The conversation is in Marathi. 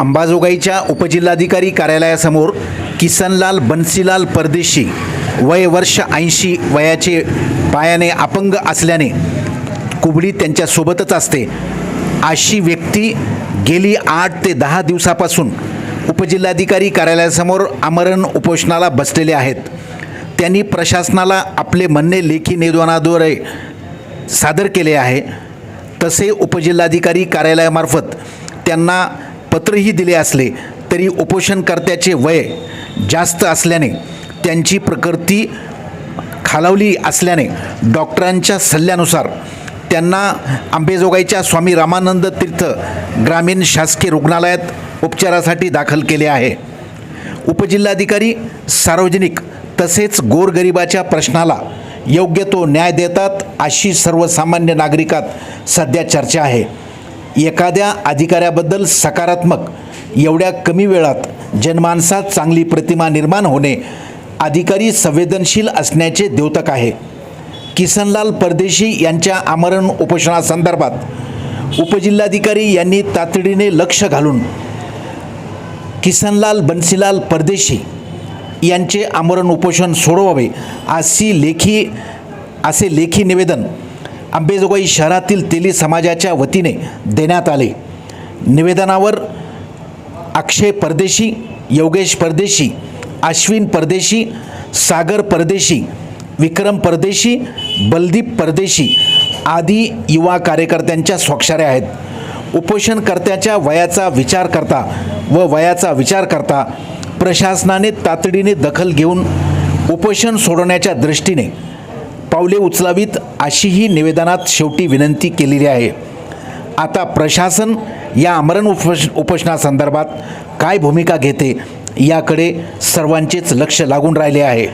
अंबाजोगाईच्या उपजिल्हाधिकारी कार्यालयासमोर किसनलाल बन्सीलाल परदेशी वय वर्ष ऐंशी वयाचे पायाने अपंग असल्याने कुबडी त्यांच्यासोबतच असते. अशी व्यक्ती गेली आठ ते दहा दिवसापासून उपजिल्हाधिकारी कार्यालयासमोर आमरण उपोषणाला बसलेले आहेत. त्यांनी प्रशासनाला आपले म्हणणे लेखी निवेदनाद्वारे सादर केले आहे. तसे उपजिल्हाधिकारी कार्यालयामार्फत त्यांना पत्रही दिले असले तरी उपोषणकर्त्याचे वय जास्त असल्याने त्यांची प्रकृती खालावली असल्याने डॉक्टरांच्या सल्ल्यानुसार त्यांना आंबेजोगाईच्या स्वामी रामानंद तीर्थ ग्रामीण शासकीय रुग्णालयात उपचारासाठी दाखल केले आहे. उपजिल्हाधिकारी सार्वजनिक तसेच गोरगरिबाच्या प्रश्नाला योग्य तो न्याय देतात अशी सर्वसामान्य नागरिकात सध्या चर्चा आहे. एखाद्या अधिकाऱ्याबद्दल सकारात्मक एवढ्या कमी वेळात जनमानसात चांगली प्रतिमा निर्माण होणे अधिकारी संवेदनशील असण्याचे द्योतक आहे. किसनलाल परदेशी यांच्या आमरण उपोषणासंदर्भात उपजिल्हाधिकारी यांनी तातडीने लक्ष घालून किसनलाल बन्सीलाल परदेशी यांचे आमरण उपोषण सोडवावे अशी लेखी असे लेखी निवेदन आंबेजोगाई शहरातील तेली समाजाच्या वतीने देण्यात आले. निवेदनावर अक्षय परदेशी योगेश परदेशी अश्विन परदेशी सागर परदेशी विक्रम परदेशी बलदीप परदेशी आदी युवा कार्यकर्त्यांच्या स्वाक्षऱ्या आहेत. उपोषणकर्त्याच्या वयाचा विचार करता व वयाचा विचार करता प्रशासनाने तातडीने दखल घेऊन उपोषण सोडवण्याच्या दृष्टीने पावले उचलावीत अशीही निवेदनात शेवटी विनंती केलेली आहे. आता प्रशासन या आमरण उपोष उपोषणासंदर्भात काय भूमिका घेते याकडे सर्वांचेच लक्ष लागून राहिले आहे.